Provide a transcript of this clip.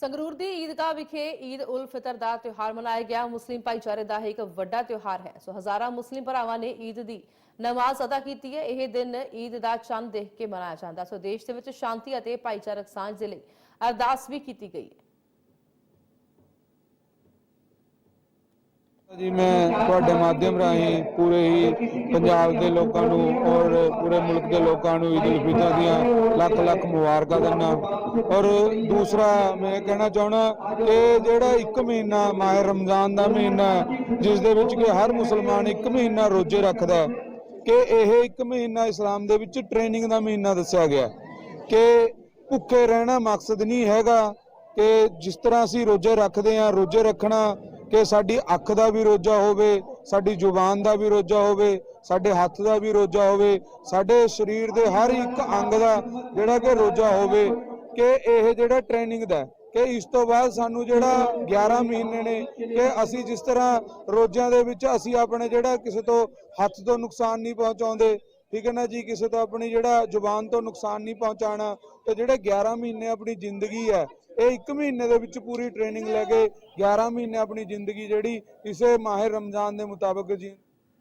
ਸੰਗਰੂਰ ਦੀ ਈਦਗਾਹ ਵਿਖੇ ਈਦ ਉਲ ਫਿਤਰ ਦਾ ਤਿਉਹਾਰ ਮਨਾਇਆ ਗਿਆ। ਮੁਸਲਿਮ ਭਾਈਚਾਰੇ ਦਾ ਇੱਕ ਵੱਡਾ ਤਿਉਹਾਰ ਹੈ। ਸੋ ਹਜ਼ਾਰਾਂ ਮੁਸਲਿਮ ਭਰਾਵਾਂ ਨੇ ਈਦ ਦੀ ਨਮਾਜ਼ ਅਦਾ ਕੀਤੀ ਹੈ। ਇਹ ਦਿਨ ਈਦ ਦਾ ਚੰਦ ਦੇਖ ਕੇ ਮਨਾਇਆ ਜਾਂਦਾ। ਸੋ ਦੇਸ਼ ਦੇ ਵਿੱਚ ਸ਼ਾਂਤੀ ਅਤੇ ਭਾਈਚਾਰਕ ਸਾਂਝ ਦੇ ਲਈ ਅਰਦਾਸ ਵੀ ਕੀਤੀ ਗਈ ਹੈ। ਜੀ ਮੈਂ ਤੁਹਾਡੇ ਮਾਧਿਅਮ ਰਾਹੀਂ ਪੂਰੇ ਹੀ ਪੰਜਾਬ ਦੇ ਲੋਕਾਂ ਨੂੰ ਔਰ ਪੂਰੇ ਮੁਲਕ ਦੇ ਲੋਕਾਂ ਨੂੰ ਈਦ ਉਲ ਫਿਤਰ ਦੀਆਂ ਲੱਖ ਲੱਖ ਮੁਬਾਰਕਾਂ ਦਿੰਦਾ ਔਰ ਦੂਸਰਾ ਮੈਂ ਕਹਿਣਾ ਚਾਹਣਾ ਕਿ ਜਿਹੜਾ ਇੱਕ ਮਹੀਨਾ ਮਾਹ ਰਮਜ਼ਾਨ ਦਾ ਮਹੀਨਾ ਹੈ, ਜਿਸ ਦੇ ਵਿੱਚ ਕਿ ਹਰ ਮੁਸਲਮਾਨ ਇੱਕ ਮਹੀਨਾ ਰੋਜ਼ੇ ਰੱਖਦਾ ਕਿ ਇਹ ਇੱਕ ਮਹੀਨਾ ਇਸਲਾਮ ਦੇ ਵਿੱਚ ਟ੍ਰੇਨਿੰਗ ਦਾ ਮਹੀਨਾ ਦੱਸਿਆ ਗਿਆ ਕਿ ਭੁੱਖੇ ਰਹਿਣਾ ਮਕਸਦ ਨਹੀਂ ਹੈਗਾ ਕਿ ਜਿਸ ਤਰ੍ਹਾਂ ਅਸੀਂ ਰੋਜ਼ੇ ਰੱਖਦੇ ਹਾਂ ਰੋਜ਼ੇ ਰੱਖਣਾ ਕਿ ਸਾਡੀ ਅੱਖ ਦਾ ਵੀ ਰੋਜ਼ਾ ਹੋਵੇ, ਸਾਡੀ ਜ਼ੁਬਾਨ ਦਾ ਵੀ ਰੋਜ਼ਾ ਹੋਵੇ, ਸਾਡੇ ਹੱਥ ਦਾ ਵੀ ਰੋਜ਼ਾ ਹੋਵੇ, ਸਾਡੇ ਸਰੀਰ ਦੇ ਹਰ ਇੱਕ ਅੰਗ ਦਾ ਜਿਹੜਾ ਕਿ ਰੋਜ਼ਾ ਹੋਵੇ, ਕਿ ਇਹ ਜਿਹੜਾ ਟ੍ਰੇਨਿੰਗ ਦਾ ਕਿ ਇਸ ਤੋਂ ਬਾਅਦ ਸਾਨੂੰ ਜਿਹੜਾ 11 ਮਹੀਨੇ ਨੇ, ਕਿ ਅਸੀਂ ਜਿਸ ਤਰ੍ਹਾਂ ਰੋਜ਼ਿਆਂ ਦੇ ਵਿੱਚ ਅਸੀਂ ਆਪਣੇ ਜਿਹੜਾ ਕਿਸੇ ਤੋਂ ਹੱਥ ਤੋਂ ਨੁਕਸਾਨ ਨਹੀਂ ਪਹੁੰਚਾਉਂਦੇ ਠੀਕ ਹੈ ਨਾ ਜੀ, ਕਿਸੇ ਤੋਂ ਆਪਣੀ ਜਿਹੜਾ ਜ਼ੁਬਾਨ ਤੋਂ ਨੁਕਸਾਨ ਨਹੀਂ ਪਹੁੰਚਾਉਣਾ ਤੇ ਜਿਹੜੇ 11 ਮਹੀਨੇ ਆਪਣੀ ਜ਼ਿੰਦਗੀ ਹੈ, ਇਹ ਇੱਕ ਮਹੀਨੇ ਦੇ ਵਿੱਚ ਪੂਰੀ ਟ੍ਰੇਨਿੰਗ ਲੈ ਕੇ 11 ਮਹੀਨੇ ਆਪਣੀ ਜ਼ਿੰਦਗੀ ਜਿਹੜੀ ਇਸੇ ਮਾਹਿਰ ਰਮਜ਼ਾਨ ਦੇ ਮੁਤਾਬਕ ਜੀ